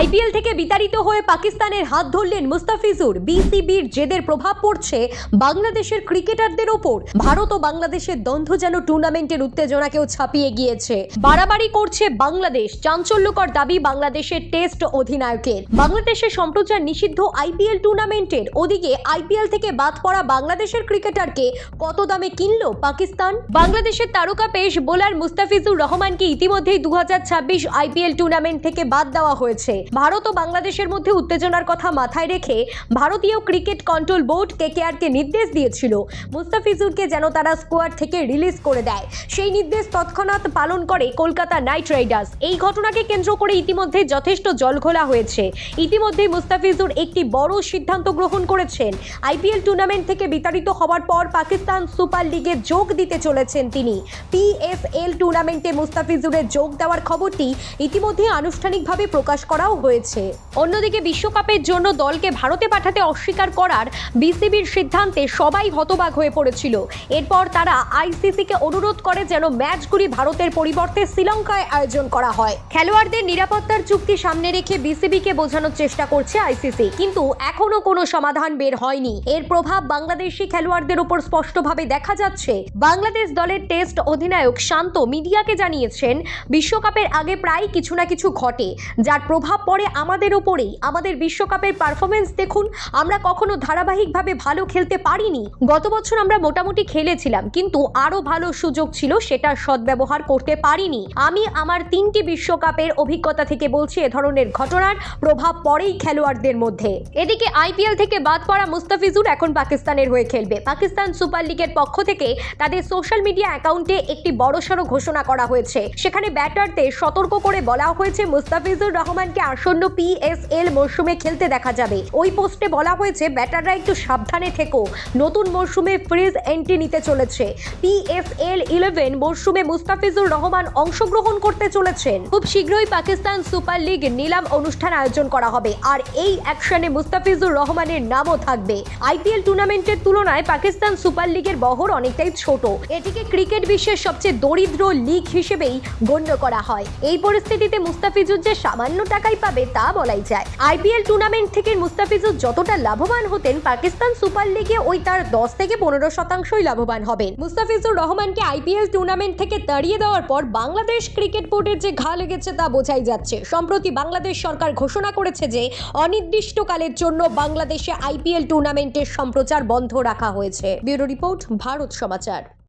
IPL থেকে বিতাড়িত হয়ে পাকিস্তানের হাত ধরলেন মুস্তাফিজুর। বিসিবির জেদের প্রভাব পড়ছে বাংলাদেশের ক্রিকেটারদের ওপর। ভারত ও বাংলাদেশের দ্বন্দ্ব যেন টুর্নামেন্টের উত্তেজনাকেও ছাপিয়ে গিয়েছে। বাড়াবাড়ি করছে বাংলাদেশ। চাঞ্চল্যকর দাবি বাংলাদেশের টেস্ট অধিনায়কের। বাংলাদেশের সম্প্রচার নিষিদ্ধ আইপিএল টুর্নামেন্টের। ওদিকে আইপিএল থেকে বাদ পড়া বাংলাদেশের ক্রিকেটারকে কত দামে কিনল পাকিস্তান? বাংলাদেশের তারকা পেশ বোলার মুস্তাফিজুর রহমানকে ইতিমধ্যেই দু হাজার ছাব্বিশ আইপিএল টুর্নামেন্ট থেকে বাদ দেওয়া হয়েছে। ভারত ও বাংলাদেশের মধ্যে উত্তেজনার কথা মাথায় রেখে ভারতীয় ক্রিকেট কন্ট্রোল বোর্ড কেকেআরকে নির্দেশ দিয়েছিল। মুস্তাফিজুরকে যেন তারা স্কোয়াড থেকে রিলিজ করে দেয়। সেই নির্দেশ তৎক্ষণাৎ পালন করে কলকাতা নাইট রাইডার্স। এই ঘটনাকে কেন্দ্র করে ইতিমধ্যে যথেষ্ট জলঘোলা হয়েছে। ইতিমধ্যে মুস্তাফিজুর একটি বড় সিদ্ধান্ত গ্রহণ করেছেন। আইপিএল টুর্নামেন্ট থেকে বিতাড়িত হওয়ার পর পাকিস্তান সুপার লিগে যোগ দিতে চলেছেন তিনি। পিএসএল টুর্নামেন্টে মুস্তাফিজুরের যোগ দেওয়ার খবরটি ইতিমধ্যে আনুষ্ঠানিকভাবে প্রকাশ করাও হয়েছে। অন্যদিকে বিশ্বকাপের জন্য দলকে ভারতে পাঠাতে অস্বীকার করার বিসিবির সিদ্ধান্তে সবাই হতবাক হয়ে পড়েছিল। এরপর তারা আইসিসিকে অনুরোধ করে যেন ম্যাচগুলি ভারতের পরিবর্তে শ্রীলঙ্কায় আয়োজন করা হয়। খেলোয়াড়দের নিরাপত্তার চুক্তি সামনে রেখে বিসিবিকে বোঝানোর চেষ্টা করছে আইসিসি। কিন্তু এখনও কোনো সমাধান বের হয়নি। এর প্রভাব বাংলাদেশি খেলোয়াড়দের উপর স্পষ্টভাবে দেখা যাচ্ছে। বাংলাদেশ দলের টেস্ট অধিনায়ক শান্ত মিডিয়াকে জানিয়েছেন, বিশ্বকাপের আগে প্রায় কিছু না কিছু ঘটে, যার প্রভাব পড়ে আমাদের ওপরেই আমাদের বিশ্বকাপের পারফরমেন্স দেখুন, আমরা কখনো ধারাবাহিকভাবে ভালো খেলতে পারিনি। গত বছর আমরা মোটামুটি খেলেছিলাম, কিন্তু আরও ভালো সুযোগ ছিল সেটার সদ্ব্যবহার করতে পারিনি। আমি আমার তিনটি বিশ্বকাপের অভিজ্ঞতা থেকে বলছি, এ ধরনের ঘটনার প্রভাব পড়েই খেলোয়াড়দের মধ্যে। এদিকে আইপিএল থেকে বাদ পড়া মুস্তাফিজুর এখন পাকিস্তানের হয়ে খেলবে। পাকিস্তান সুপার লিগের পক্ষ থেকে তাদের সোশ্যাল মিডিয়া অ্যাকাউন্টে একটি বড়সড় ঘোষণা করা হয়েছে। সেখানে ব্যাটারদের সতর্ক করে বলা হয়েছে, মুস্তাফিজুর রহমানকে আসন্ন পিএসএল মরশুমে খেলতে দেখা যাবে। ওই পোস্টে বলা হয়েছে, ব্যাটাররা একটু সাবধানে থেকো। নতুন মরশুমে ফ্রিজ এন্ট্রি নিতে চলেছে। পিএসএল ইলেভেন মরশুমে মুস্তাফিজুর রহমান অংশগ্রহণ করতে চলেছেন। খুব শীঘ্রই পাকিস্তান সুপার লিগ নিলাম অনুষ্ঠান আয়োজন করা হবে। আর এই অ্যাকশনে মুস্তাফিজুর রহমানের নামও থাকবে। আইপিএল টুর্নামেন্টের তুলনায় পাকিস্তান সুপার লিগের বহর অনেকটাই ছোট। এটিকে ক্রিকেট বিশ্বের সবচেয়ে দরিদ্র লিগ হিসেবেই গণ্য করা হয়। এই পরিস্থিতিতে মুস্তাফিজুর যে সামান্য টাকাই পাবে তা বলাই যায়। আইপিএল টুর্নামেন্ট থেকে মুস্তাফিজুর যতটা লাভবান হতেন, পাকিস্তান সুপার লিগে ওই তার দশ থেকে পনেরো শতাংশই লাভবান হবেন। মুস্তাফিজুর রহমানকে আইপিএল টুর্নামেন্ট থেকে তাড়িয়ে দেওয়ার পর বাংলাদেশ ক্রিকেট বোর্ডের যে ঘা লেগেছে তা বোঝাই যাচ্ছে। সম্প্রতি বাংলাদেশ সরকার ঘোষণা করেছে যে, অনির্দিষ্টকালের জন্য বাংলাদেশে আইপিএল টুর্নামেন্টের সম্প্রচার বন্ধ রাখা হয়েছে। Bureau report, Bharat Samachar.